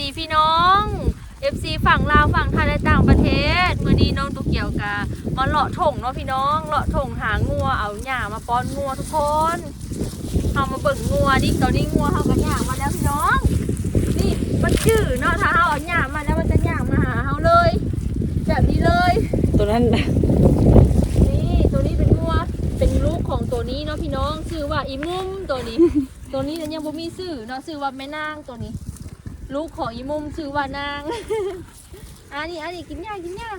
ดีพี่น้อง FC ฝั่งลาวฝั่งไทยและต่างประเทศมื้อนี้น้องตุกเกี่ยวกามาเลาะถงเนาะพี่น้องเลาะถงหางัวเอาหญ้ามาป้อนงัวทุกคนเอามาเบิ่งงัวนี่ตอนนี้งัวเฮาก็หญ้ามาแล้วพี่น้อง นี่มันจื้อเนาะถ้าเฮาเอาหญ้ามาแล้วมันจะหญ้ามาหาเฮาเลย แบบนี้เลย ตัวนั้นนี่ตัวนี้เป็นงัวเป็นลูกของตัวนี้เนาะพี่น้องชื่อว่าอีมุมตัวนี้ ตัวนี้ยังบ่มีชื่อเนาะชื่อว่าแม่นางตัวนี้ ลูกของอีมุมชื่อว่านาง อันนี้อันนี้กินยากินยา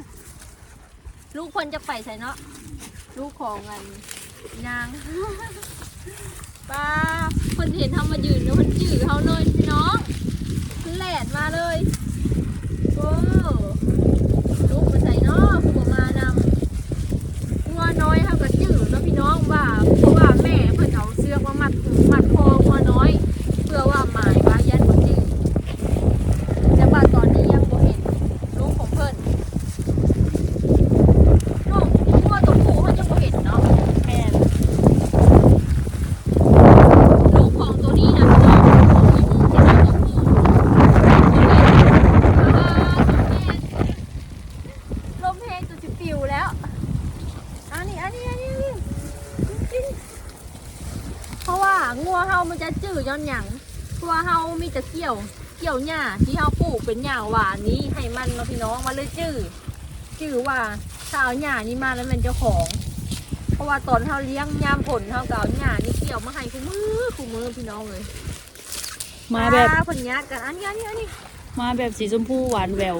ลูกคนจะไปใส่เนาะ ลูกของอันนางป้าคนเห็นทำมายืนแล้วมันจืดเขาเลยพี่น้องแหลดมาเลยโอ้ลูกมาใส่เนาะผู้บ่มานำ งัวน้อยเขาก็จืดเนาะพี่น้องว่าเพราะว่าแม่เพิ่นเอาเสื้อกมามัดหูมัดคองัวน้อย เพื่อว่าหมายว่ายันบ่จืดแต่ว่าตอนนี้ยังบ่เห็นลูกของเพิ่นลูกงัวตัวผู้เขายังบ่เห็นเนาะ แม่น ลูกของตัวนี้นะพี่น้องของอีหมูที่เป็นตัวผู้อ่าลมแห้งจนสิปิวแล้ว อันนี้อันนี้อันนี้อันนี้จริงๆเพราะว่างัวเฮามันจะจืดย้อนหยังเพราะว่าเฮามีแต่เกี่ ยวเกี่ยวหญ้าที่เฮาปลูกเป็นหญ้าหวานนี้ให้มันเนาะพี่น้องมันเลยจืดจืดว่าถ้าเอาหญ้านี้มาแล้วมันเจ้าของ เพราะว่าตอนเฮาเลี้ยงยามผลเฮาก็เอาหญ้านี่เกี่ยวมาให้คู่มือคู่มือพี่น้องเลยมาแบบอ่คนยัดกันอันนี้อันนี้อันนี้มาแบบสีชมพูหวานแหวว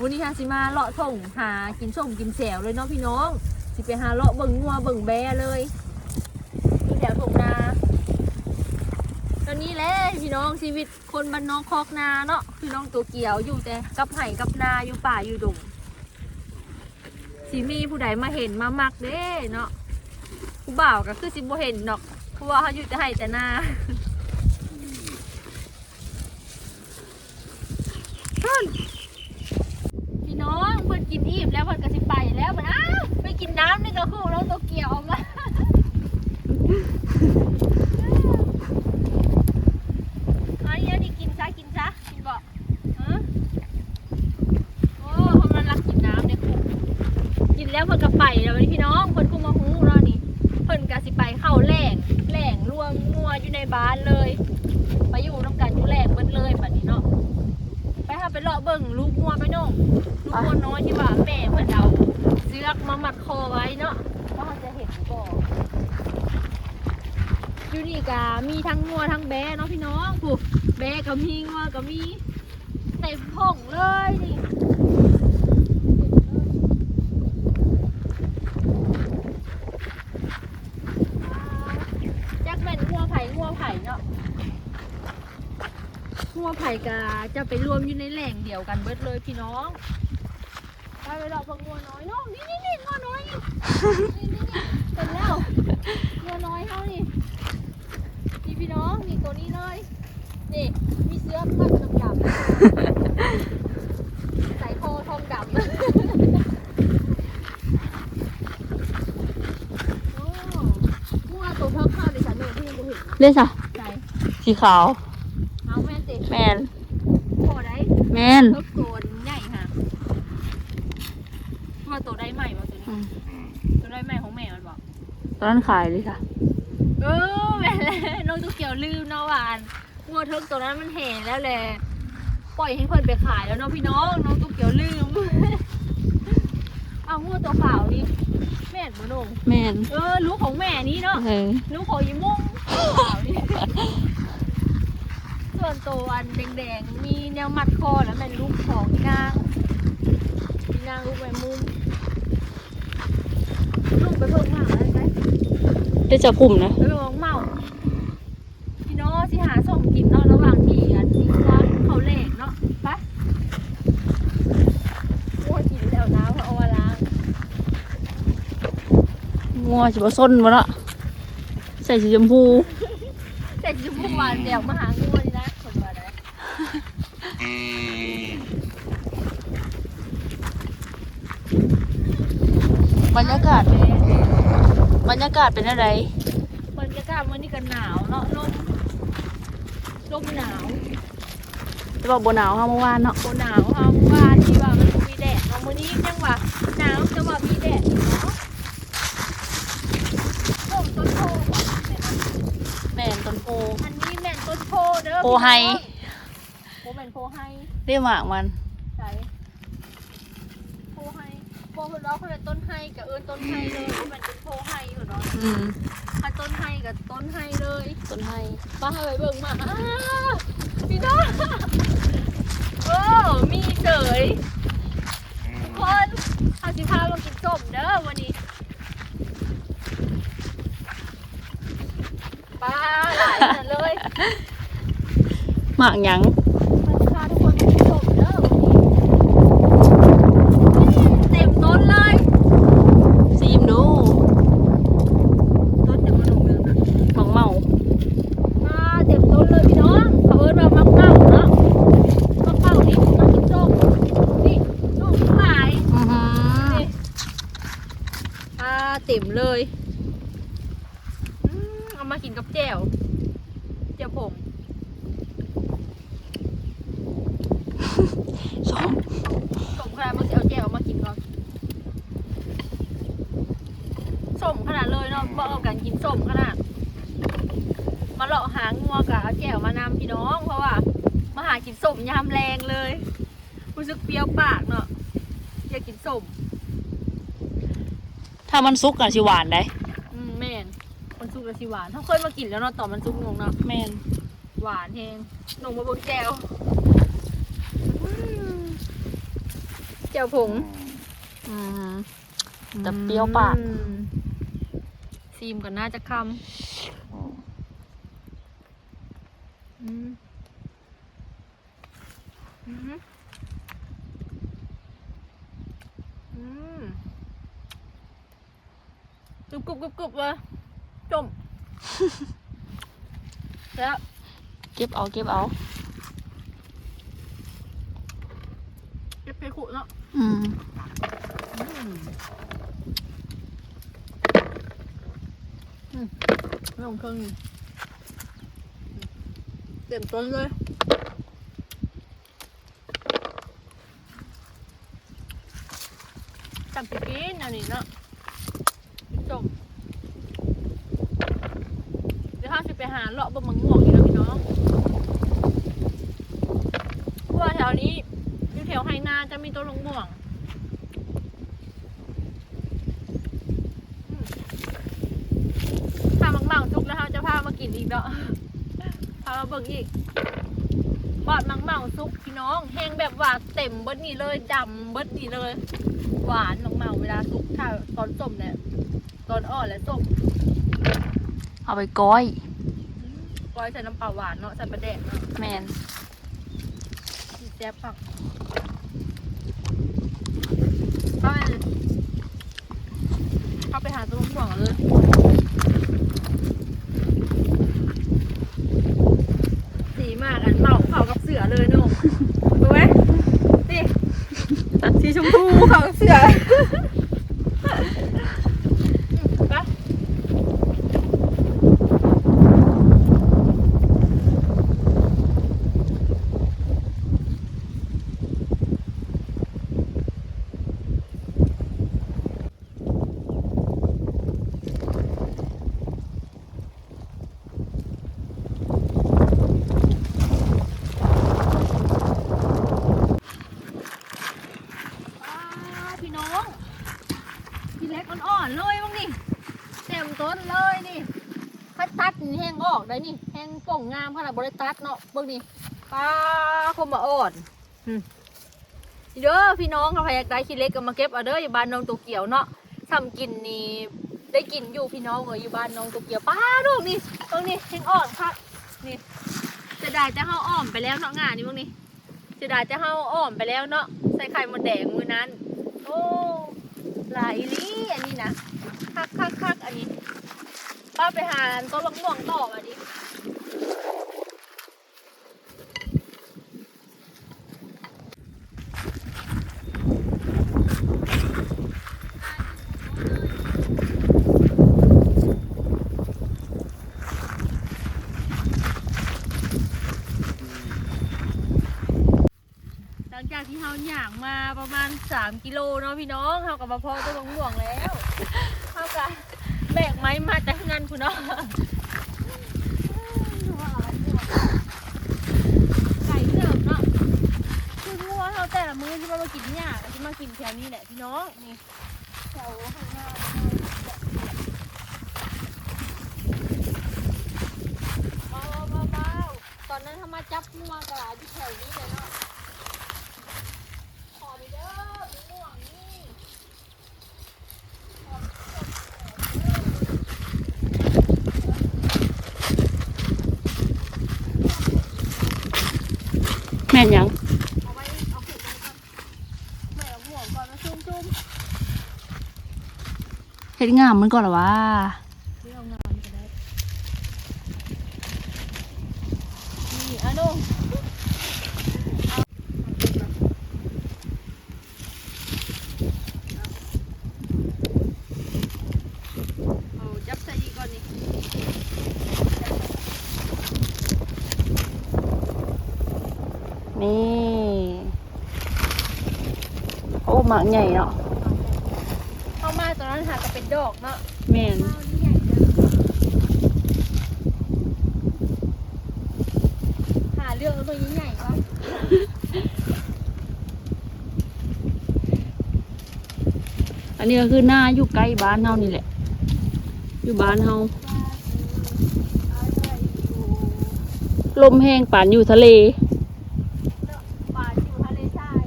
วันนี้ฮาสิมาเลาะส่งหากินส้มกินแสวเลยเนาะพี่น้องสิไปหาเลาะเบิ่งงัวเบิ่งแบเลยที่แถวถงนา ต อนนี้แหละพี่น้องชีวิตคนบ้านนอกคอกนาเนาะพี่น้องตัวเกี่ยวอยู่แต่กับไห่กับนาอยู่ป่าอยู่ดงสิมีผู้ใดมาเห็นมามักเด้เนาะผู้บ่าวก็คือสิบ่เห็นดอกเพราะว่าเขาอยู่แต่ไห่แต่นาพี่น้องเพิ่นกินอิ่มแล้วเพิ่นก็สิไปแล้วเพิ่นอ้าวไปกินน้ำนี่ก็คู่แล้วตัวเกี่ยวออกมา อันนี้อันนี้กินซะกินซะกินบ่ฮะโอ้เพราะมันรักกินน้ำเนี่ยคุณกิน แล้วเพิ่นก็ไปแล้วนี่พี่น้องเพิ่นคุมาหูแล้วนี่เพิ่นก็สิไปเข้าแหล่งแหล่งรวมงัวอยู่ในบ้านเลย ไปอยู่น้ำกันอยู่แหล่งเบิดเลยแบบนี้เนาะไปหาไปเลาะเบิ่งลูกงัวไปน้องลูกงัวน้อยที่ว่าแม่เพิ่นเอาเสือกมามัดคอไว้เนาะว่าเขาจะเห็นบ่อยู่นี่กะมีทั้งงัวทั้งแบะเนาะพี่น้องผูกแบะก็มีงัวก็มีเต็มพงเลยนี่จักแม่นงัวไผ่งัวไผ่เนาะ งัวไผ่กะจะไปรวมอยู่ในแหล่งเดียวกันเบิดเลยพี่น้องไปไปรอพวกงัวน้อยเนาะนี่นี่นี่งัวน้อยนี่นี่นี่นี่เป็นแล้วงัวน้อยเฮานี่นี่พี่น้องนี่ตัวนี้เลยนี่มีเสื้อมัดดำดำใส่คอทองดำโอ้มั่วตัวเท่าข้าวในฉันหนึ่งที่ยังบ่เห็นเล่นซะใจสีขาว เอาแม่นติ แมน พอได้ แมนเพิ่มโกนใหญ่ค่ะว่าตัวได้ใหม่มาตัวนี้ อืม ตัวได้ใหม่ของแม่มันบอก ตอนนั้นขายเลยค่ะ เออแม่แล้วน้องตุ๊กเกียวลืมเนาะหวานงัวเทิกตัวนั้นมันเห็นแล้วแหละปล่อยให้เพิ่นไปขายแล้วเนาะพี่น้องน้องตุ๊กเกียวลืม เอางัวตัวขาวนี่แม่นบ่นงแมนเออลูกของแม่นี่เนาะเออลูกของยีมุ่งตัวขาวนี่ ส่วนตัวอันแดงๆ มีแนวมัดคอแล้วเป็นลูกของอีนางอีนางลูกแมมุมลูกไปเพิ่มมากแล้วไหมได้จะกลุ่มนะไปลองเมาพี่น้องสิหาส่งกินเนาะระหว่างที่อันที่ว่าเขาแหลกเนาะไปโอ้ยกินแล้วนะเพราะเอามาล้างงัวสิบ่ส้นบ่เนาะใส่สีชมพูแต่จะพูดว่าเดี๋ยวมาหางูนี่นะคนมาได้ บรรยากาศ บรรยากาศเป็นอะไร บรรยากาศวันนี้ก็หนาวเนาะลมลมหนาวแต่ว่าบ่หนาวเฮาเมื่อวานเนาะโบหนาวค่ะเมื่อวานที่ว่ามันบ่มีแดดเนาะมื้อนี้ยังว่าหนาวแต่ว่ามีแดดอยู่เนาะต้นต้นโพบ่แม่นแม่นต้นโพอันนี้แม่นต้นโพเด้อโพไฮโพแม่นโพไฮเรียกหมากมันใช่โพไฮโพเพิ่นว่าเพิ่นเป็นต้นไฮกับเอิ้นต้นไฮเลยบ่แม่นต้นโพไฮเพิ่นเนาะอืมถ้าต้นไฮกับต้นไฮเลยต้นไห้ป้าให้ไปเบิ่งมาอ้าพี่น้องโอ้มีเสยทุกคนเอาสิพามากินส้มเด้อวันนี้ป้าหลายขนาดเลย หมากหยัง เอาสิพาทุกคนมากินส้มเด้อวันนี้เต็มต้นเลย ซีมดู ต้นเต็มขนมเลยนะ หมักเมา มาเต็มต้นเลยพี่น้องเขาเอิ้นว่ามักเป้าเนาะมักเป้านี่มากินส้มนี่ลูกหลาย อือหือ นี่อ่าเต็มเลยอืมเอามากินกับแจ่วแจ่วผม สอง สมขนาดมันจะเอาแจ่วมากินก่อนสมขนาดเลยเนาะบอกเอากันกินสมขนาด มาเลาะหางัวกับเอาแจ่วมานำพี่น้อง เพราะว่ามาหากินสมยามแรงเลยรู้สึกเปรี้ยวปากเนาะอยากกินสม ถ้ามันสุกกันสิหวานได้อืมแม่นมันสุกและสิหวานเขาเคยมากินแล้วเนาะตอนมันสุกงงเนาะแม่นหวานแฮงหนมมาบนแก้วอืมแก้วผงอืมแต่เปรี้ยวปากอืมซีมกันน่าจะคำอืมอืมอืม กรุบกรุบกรุบกรุบเลยจมแล้วเก็บเอาเก็บเอา เก็บไปขุเนาะอืมลงเครื่องนี่เต็มต้นเลยจำไปกินอันนี้เนาะจบเดี๋ยวข้าสิไปหาเลาะบะมังม่วงอีกแล้วพี่น้องเพราะว่าแถวนี้อยู่แถวไฮนาจะมีต้นมะม่วง พามังเมาทุกแล้วเราจะพามากินอีกเนาะ พามาเบิ่งอีก บอดมังเมาซุกพี่น้องแห้งแบบว่าเต็มเบิดนี่เลยดำเบิดนี่เลย หวานมังเมาเวลาซุกถ้าตอนส้มเนี่ยตอนอ่อนและส้มเอาไปก้อยก้อยใส่น้ำปลาหวานเนาะใส่ปลาแดกเนาะแม่นสีแซ่บปักเข้าไปเลยเข้าไปหาตัวม่วงเลย สีมากอันเมาเขากับเสือเลยนุ่ม ดูไหมนี่สีชมพูเขากับเสือไปอ้าวพี่น้องพี่เล็กอ่อนๆเลยบ้างนี่เต็มต้นเลยนี่คัดตัดนี่แห้งออกได้นี่แห้งป่งงามขนาดบริ ตัดเนาะเบิ่งนี่ปลาคมมาอ่อนอืมเด้อพี่น้องเขาพยากได้ขี้เล็กก็มาเก็บเอาเด้ออยู่บ้านน้องตัวเกี่ยวเนาะทำกินนี่ได้กินอยู่พี่น้องเอออยู่บ้านน้องตัวเกี่ยวป้าลูกนี่ตรงนี้แห้งอ่อนค่ะนี่จะได้จะเฮาอ้อมไปแล้วเนาะงานนี่พวกนี้เสียดายจะเฮาอ้อมไปแล้วเนาะใส่ไข่มดแดงมือนั้น โอ้หลายลี่อันนี้นะคักคักคักอันนี้ป้าไปหาต้นมะม่วงต่อ อันนี้อย่างมาประมาณ 3 กิโลเนาะพี่น้องเท่ากับมาพอตัวห่วงแล้วเท่ากับแบกไม้มาจากงานคุณเนาะไก่เสิร์ฟเนาะคืองัวเขาแต่ละมื้อที่ว่ามากินเนี่ยก็จะมากินแถวนี้แหละพี่น้องนี่แถวข้างหน้าเบาเบาตอนนั้นทำมาจับงัวกระดาที่แถวนี้เลยเนาะ ขอไปเด้อมีม่วงนี่ แม่นหยังเอาไว้เอาขุดไว้ก่อนไม่เอาม่วงก่อนนะจุ่มจุ่มเฮ็ดงามมันก่อนเหรอวะ เรื่องงานก็ได้นี่อะนุ่งเอาจับใส่ดีก่อนนี่ นี่ โอ้หมากใหญ่เนาะเข้ามาตอนนั้นหาก็เป็นดอกเนาะแม่นข้าวนี่ใหญ่นะหาเรื่องเอาตัวใหญ่ๆวะอันนี้ก็คือหน้าอยู่ใกล้บ้านเฮานี่แหละ อยู่บ้านเฮาลมแห้งป่านอยู่ทะเลปลาอยู่ทะเลทราย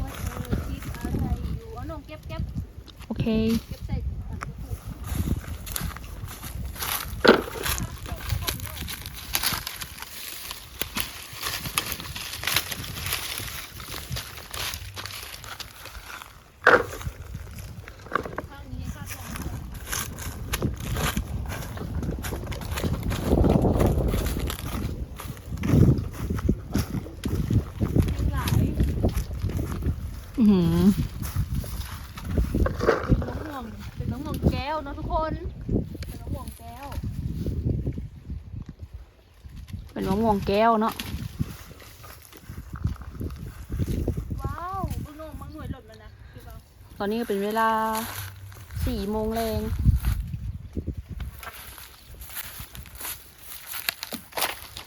ว่าเธอคิดอะไรอยู่เอาน้องเก็บเก็บ โอเค เก็บใส่อันกระปุกข้างนี้ข้างนี้ยังหลาย อือหือ เป็นมะม่วงเป็นมะม่วงแก้วเนอะทุกคน เป็นมะม่วงแก้ว เป็น มะม่วงแก้วเนาะว้าวบุญโนมังหน่วยหล่นแล้วนะคือเปล่าตอนนี้ก็เป็นเวลาสี่โมงแรง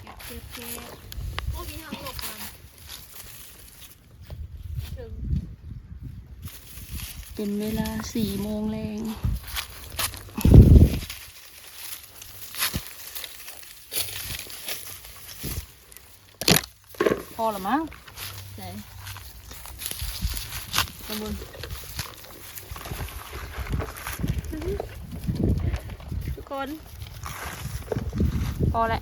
เก็บเก็บเก็บพวกนี้ทางหลบมันถึงเป็นเวลาสี่โมงแรง อหรือมั้งไหนตำบลทุกคน พอแหละ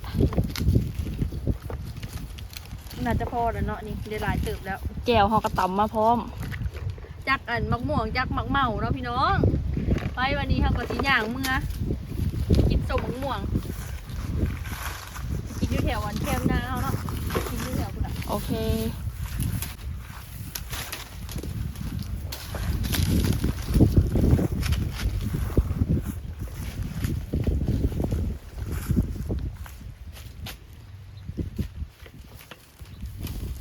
น่าจะพอแล้วเนาะนี่ได้หลายเติบแล้วแก้วหอกระตำมาพร้อม จักอันมักม่วงจักมักเมาเนาะพี่น้อง ไปวันนี้ทำกับสีย่างเมื่อกินสมมักม่วง กินอยู่แถววันแคมนาเอาเนาะ โอเค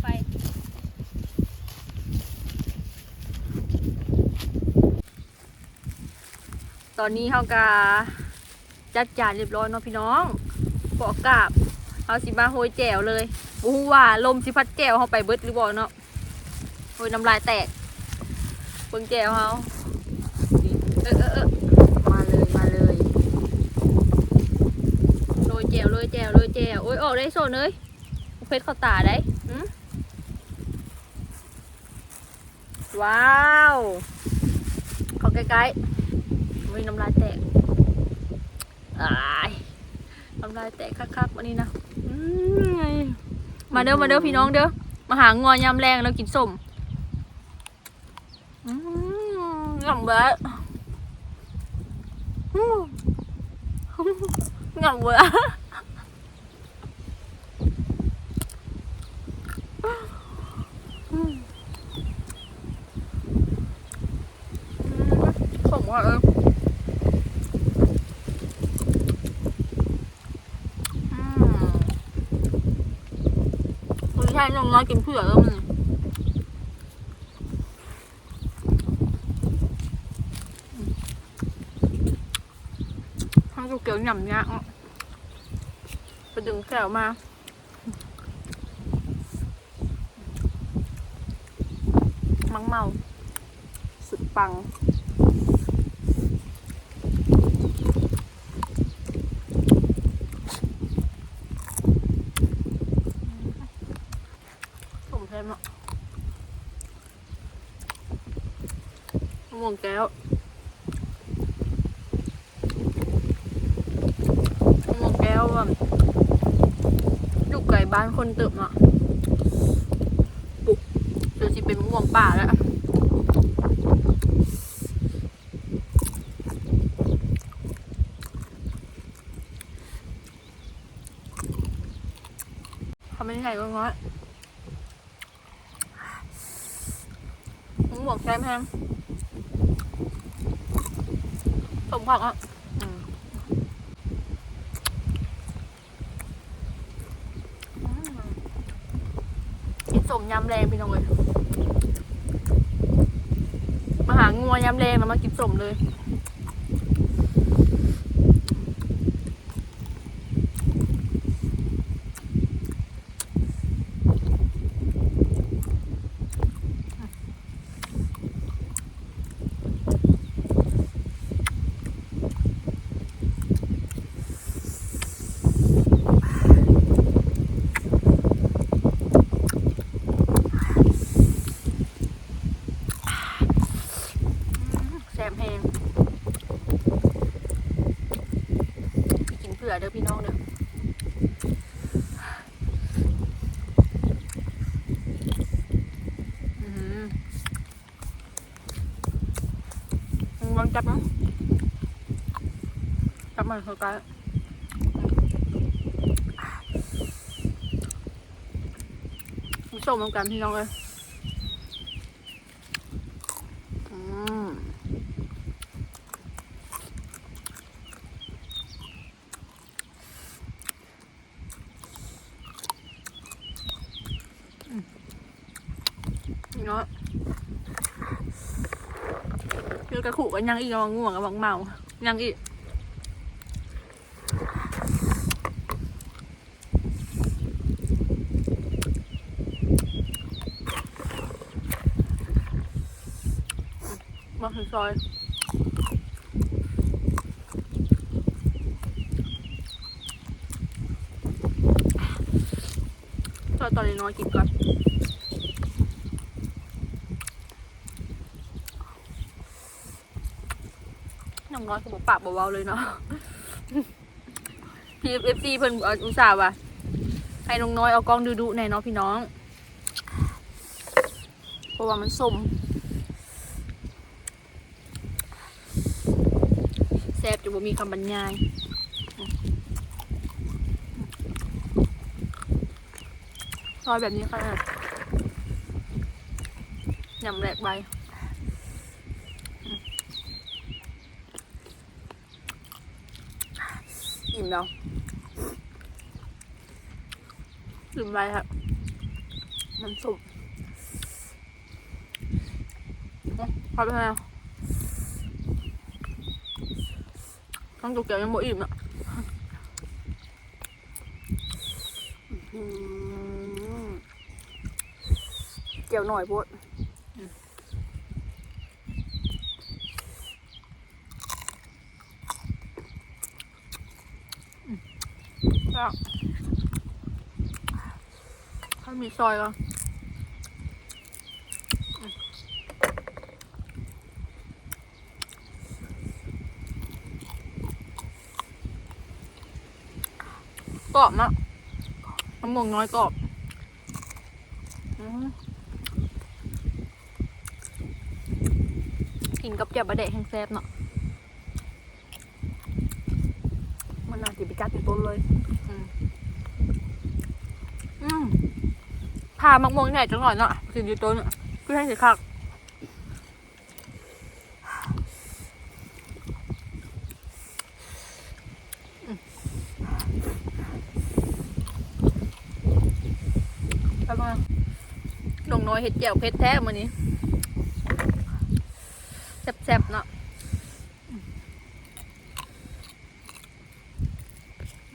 ไป ตอนนี้เขากาจัดจานเรียบร้อยเนาะพี่น้องขอกราบ เอาสิมาโหยแจวเลยบูฮู้ว่าลมสิพัดแจวเขาไปเบิดหรือบ่เนาะโหยน้ำลายแตกเบิ่งแจวเขาเออเออเออมาเลยมาเลยโรยแจวโรยแจวโรยแจวโอ้ยออกได้โซนเลยเพชรเข้าตาได้หืมว้าวเข้าใกล้ๆมีน้ำลายแตกอายน้ำลายแตกคักๆวันนี้นะอื มาเด้อมาเด้อพี่น้องเด้อมาหางอยำแรงแล้วกินส้มอืมงำแบบงำแบบขมว่ะเออ ให้ น้อยกินเผื่อแล้วมันทางเกี่ยวหย่ำยากอะไปดึงแถวมามังเมา สุดปัง ผมแทนเนาะ ม่วงแก้วมะม่วงแก้วอะอยู่ไกลบ้านคนตึกเนาะปลูกเดี๋ยวสิเป็นมะม่วงป่าแล้วเขาไม่ใช่ก็ง้อยมึงบอกแก้มแพง สมผักอะกินสมยำแรงพี่น้องเลยมาหางัวยำแรงแล้วมากินสมเลย แซมแพงกินเผื่อเด้อพี่น้องเด้ออื้อหือมึงลองจับมั้งจับ มันเข้าใกล้ผสมเหมือนกันพี่น้องเลยอืมเนาะเคือกระขู่กันยังอีกกำลังง่วงกำลังเมายังอีกมาถึง ซอยซอยตอนนี้น้อยกินก่อนน้องน้อยก็บอกปากเบาๆเลยเนาะพีเอฟซีเพิ่นอุตส่าห์ว่ะให้น้องน้อยเอากล้องดูดูในเนาะพี่น้อง เพราะว่ามันสมแซ่ บ่มีคำบรรยายซอยแบบนี้ค่ะยำแหลกใบอิ่มแล้วลืมไปครับมันสุกพอไปแล้ว ต้องจกเกี่ยวยังบ่อิ่มอะเกี่ยวหน่อยพวดแล้วถ้ามีซอยก็ กรอบมากมะม่วงน้อยกรอบอืมกินกับแจ่บบะเดะแห้งแซ่บเนาะมันน่าจะไปกัดอยู่ต้นเลยอืมอืมพามักม่วงใหญ่จังหน่อยเนาะกินอยู่ต้นอะเพื่อให้สิคักอืมอ ครับว่าน้ อยเห็ดแก้วเพชรแท้มานี้แซ่บๆเนาะ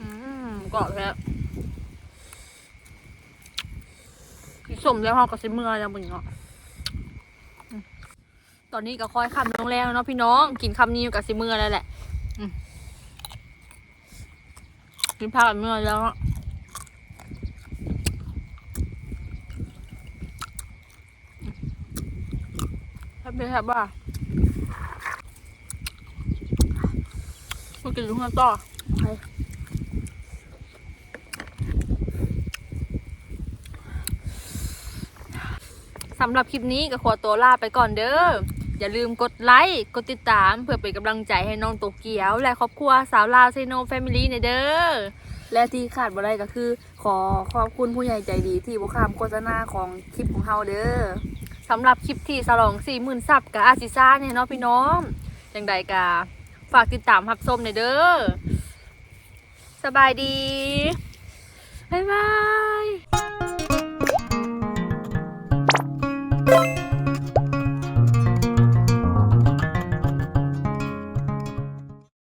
อืมกรอบแล้วกินสมแล้วเราก็สิเมื่อแล้วมึงเนาะตอนนี้ก็ค่อยคำลงแล้วเนาะพี่น้องกินคำนี้กับสิเมื่อแล้วแหละกินผักกับเมื่อแล้วเนาะ ครับเป็นครับว่ามากินลูกต่อสำหรับคลิปนี้ก็ขอตัวลาไปก่อนเด้อ อย่าลืมกดไลค์ กดติดตามเพื่อเป็นกำลังใจให้น้องโตเกียว และครอบครัวสาวลาวเซโนแฟมิลี่ในเด้อ และที่ขาดบ่ได้ก็คือ ขอขอบคุณผู้ใหญ่ใจดีที่บ่ข้ามโฆษณาของคลิปของเฮาเด้อ สำหรับคลิปที่สลองสี่หมื่นซับกับอาซิซ่าเนี่ยเนาะพี่น้องจังใดกะฝากติดตามรับชมในอยเด้อสบายดี บ๊ายบาย